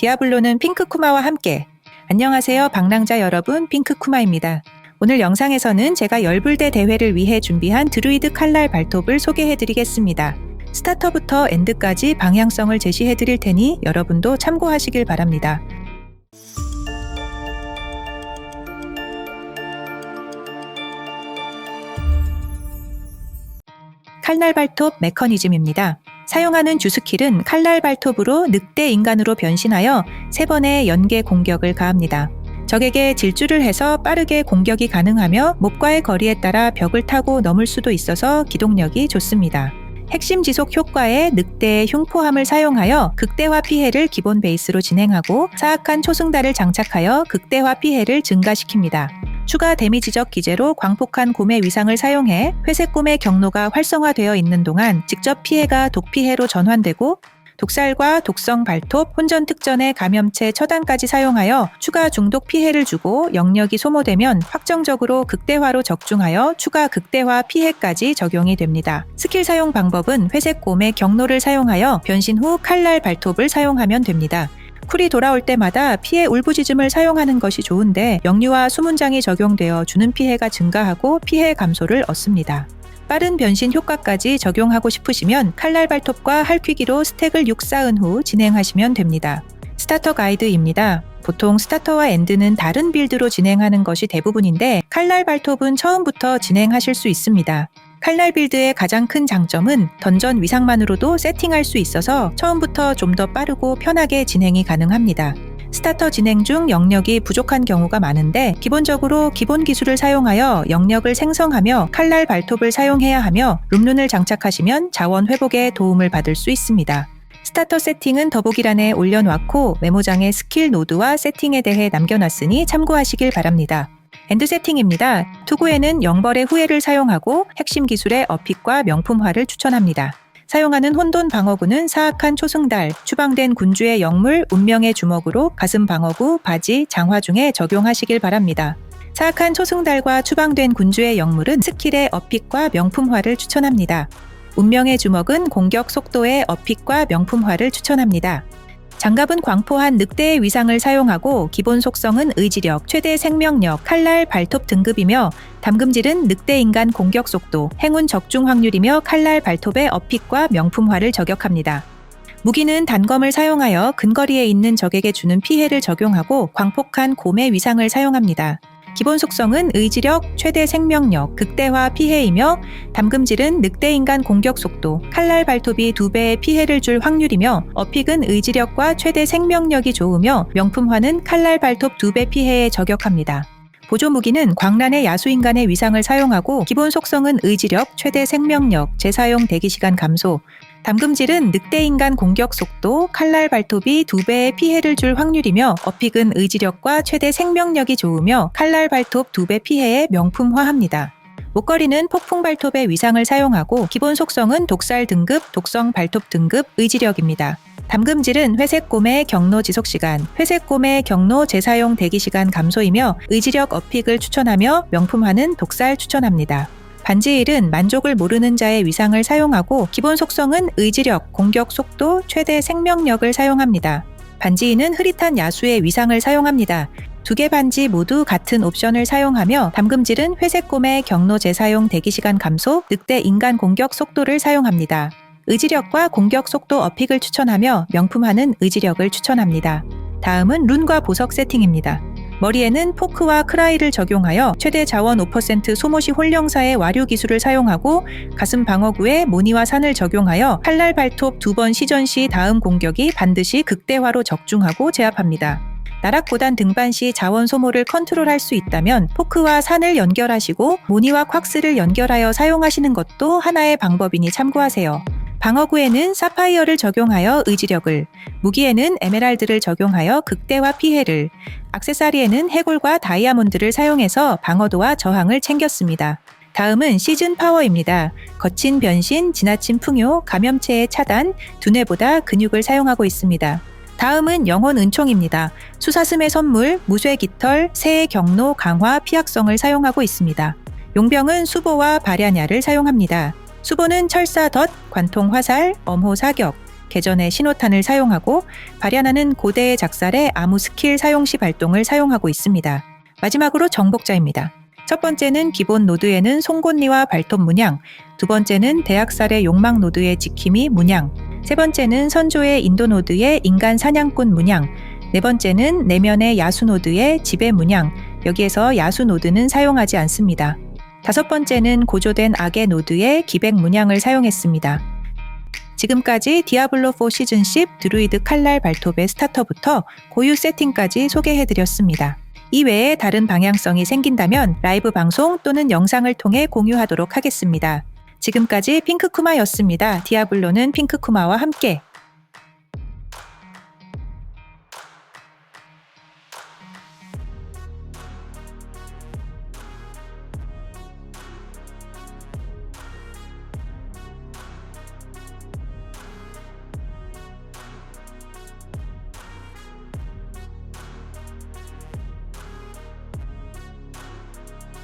디아블로는 핑크쿠마와 함께 안녕하세요 방랑자 여러분 핑크쿠마입니다. 오늘 영상에서는 제가 열불대 대회를 위해 준비한 드루이드 칼날 발톱을 소개해 드리겠습니다. 스타터부터 엔드까지 방향성을 제시해 드릴 테니 여러분도 참고하시길 바랍니다. 칼날 발톱 메커니즘입니다. 사용하는 주스킬은 칼날 발톱으로 늑대 인간으로 변신하여 세 번의 연계 공격을 가합니다. 적에게 질주를 해서 빠르게 공격이 가능하며 목과의 거리에 따라 벽을 타고 넘을 수도 있어서 기동력이 좋습니다. 핵심 지속 효과의 늑대의 흉포함을 사용하여 극대화 피해를 기본 베이스로 진행하고 사악한 초승달을 장착하여 극대화 피해를 증가시킵니다. 추가 데미지적 기제로 광폭한 곰의 위상을 사용해 회색 곰의 경로가 활성화되어 있는 동안 직접 피해가 독피해로 전환되고 독살과 독성 발톱, 혼전 특전의 감염체 처단까지 사용하여 추가 중독 피해를 주고 영역이 소모되면 확정적으로 극대화로 적중하여 추가 극대화 피해까지 적용이 됩니다. 스킬 사용 방법은 회색 곰의 경로를 사용하여 변신 후 칼날 발톱을 사용하면 됩니다. 쿨이 돌아올 때마다 피해 울부짖음을 사용하는 것이 좋은데 영유아 수문장이 적용되어 주는 피해가 증가하고 피해 감소를 얻습니다. 빠른 변신 효과까지 적용하고 싶으시면 칼날 발톱과 할퀴기로 스택을 6 쌓은 후 진행하시면 됩니다. 스타터 가이드입니다. 보통 스타터와 엔드는 다른 빌드로 진행하는 것이 대부분인데 칼날 발톱은 처음부터 진행하실 수 있습니다. 칼날 빌드의 가장 큰 장점은 던전 위상만으로도 세팅할 수 있어서 처음부터 좀 더 빠르고 편하게 진행이 가능합니다. 스타터 진행 중 영역이 부족한 경우가 많은데 기본적으로 기본 기술을 사용하여 영역을 생성하며 칼날 발톱을 사용해야 하며 룸룬을 장착하시면 자원 회복에 도움을 받을 수 있습니다. 스타터 세팅은 더보기란에 올려놓고 메모장에 스킬 노드와 세팅에 대해 남겨놨으니 참고하시길 바랍니다. 엔드 세팅입니다. 투구에는 영벌의 후예를 사용하고 핵심 기술의 어픽과 명품화를 추천합니다. 사용하는 혼돈 방어구는 사악한 초승달, 추방된 군주의 영물, 운명의 주먹으로 가슴 방어구, 바지, 장화 중에 적용하시길 바랍니다. 사악한 초승달과 추방된 군주의 영물은 스킬의 어픽과 명품화를 추천합니다. 운명의 주먹은 공격 속도의 어픽과 명품화를 추천합니다. 장갑은 광포한 늑대의 위상을 사용하고 기본 속성은 의지력, 최대 생명력, 칼날 발톱 등급이며 담금질은 늑대 인간 공격 속도, 행운 적중 확률이며 칼날 발톱의 어픽과 명품화를 저격합니다. 무기는 단검을 사용하여 근거리에 있는 적에게 주는 피해를 적용하고 광폭한 곰의 위상을 사용합니다. 기본 속성은 의지력, 최대 생명력, 극대화 피해이며 담금질은 늑대 인간 공격 속도, 칼날 발톱이 두 배의 피해를 줄 확률이며 어픽은 의지력과 최대 생명력이 좋으며 명품화는 칼날 발톱 두 배 피해에 저격합니다. 보조 무기는 광란의 야수인간의 위상을 사용하고 기본 속성은 의지력, 최대 생명력, 재사용 대기 시간 감소, 담금질은 늑대인간 공격 속도, 칼날 발톱이 두 배의 피해를 줄 확률이며 어픽은 의지력과 최대 생명력이 좋으며 칼날 발톱 두 배 피해에 명품화합니다. 목걸이는 폭풍 발톱의 위상을 사용하고 기본 속성은 독살 등급, 독성 발톱 등급, 의지력입니다. 담금질은 회색 곰의 경로 지속 시간, 회색 곰의 경로 재사용 대기 시간 감소이며 의지력 어픽을 추천하며 명품화는 독살 추천합니다. 반지일은 만족을 모르는 자의 위상을 사용하고 기본 속성은 의지력, 공격 속도, 최대 생명력을 사용합니다. 반지인은 흐릿한 야수의 위상을 사용합니다. 두 개 반지 모두 같은 옵션을 사용하며 담금질은 회색 곰의 경로 재사용 대기시간 감소, 늑대 인간 공격 속도를 사용합니다. 의지력과 공격 속도 어픽을 추천하며 명품화는 의지력을 추천합니다. 다음은 룬과 보석 세팅입니다. 머리에는 포크와 크라이를 적용하여 최대 자원 5% 소모시 홀령사의 와류 기술을 사용하고 가슴 방어구에 모니와 산을 적용하여 칼날 발톱 두 번 시전 시 다음 공격이 반드시 극대화로 적중하고 제압합니다. 나락 고단 등반 시 자원 소모를 컨트롤할 수 있다면 포크와 산을 연결하시고 모니와 콱스를 연결하여 사용하시는 것도 하나의 방법이니 참고하세요. 방어구에는 사파이어를 적용하여 의지력을, 무기에는 에메랄드를 적용하여 극대화 피해를, 악세사리에는 해골과 다이아몬드를 사용해서 방어도와 저항을 챙겼습니다. 다음은 시즌 파워입니다. 거친 변신, 지나친 풍요, 감염체의 차단, 두뇌보다 근육을 사용하고 있습니다. 다음은 영혼 은총입니다. 수사슴의 선물, 무쇠 깃털, 새의 경로, 강화, 피약성을 사용하고 있습니다. 용병은 수보와 발야냐를 사용합니다. 수보는 철사 덫, 관통 화살, 엄호 사격, 개전의 신호탄을 사용하고 발현하는 고대의 작살의 아무 스킬 사용 시 발동을 사용하고 있습니다. 마지막으로 정복자입니다. 첫 번째는 기본 노드에는 송곳니와 발톱 문양, 두 번째는 대학살의 욕망 노드의 지킴이 문양, 세 번째는 선조의 인도 노드의 인간 사냥꾼 문양, 네 번째는 내면의 야수 노드의 지배 문양, 여기에서 야수 노드는 사용하지 않습니다. 다섯 번째는 고조된 악의 노드의 기백 문양을 사용했습니다. 지금까지 디아블로4 시즌 10 드루이드 칼날 발톱의 스타터부터 고유 세팅까지 소개해드렸습니다. 이외에 다른 방향성이 생긴다면 라이브 방송 또는 영상을 통해 공유하도록 하겠습니다. 지금까지 핑크쿠마였습니다. 디아블로는 핑크쿠마와 함께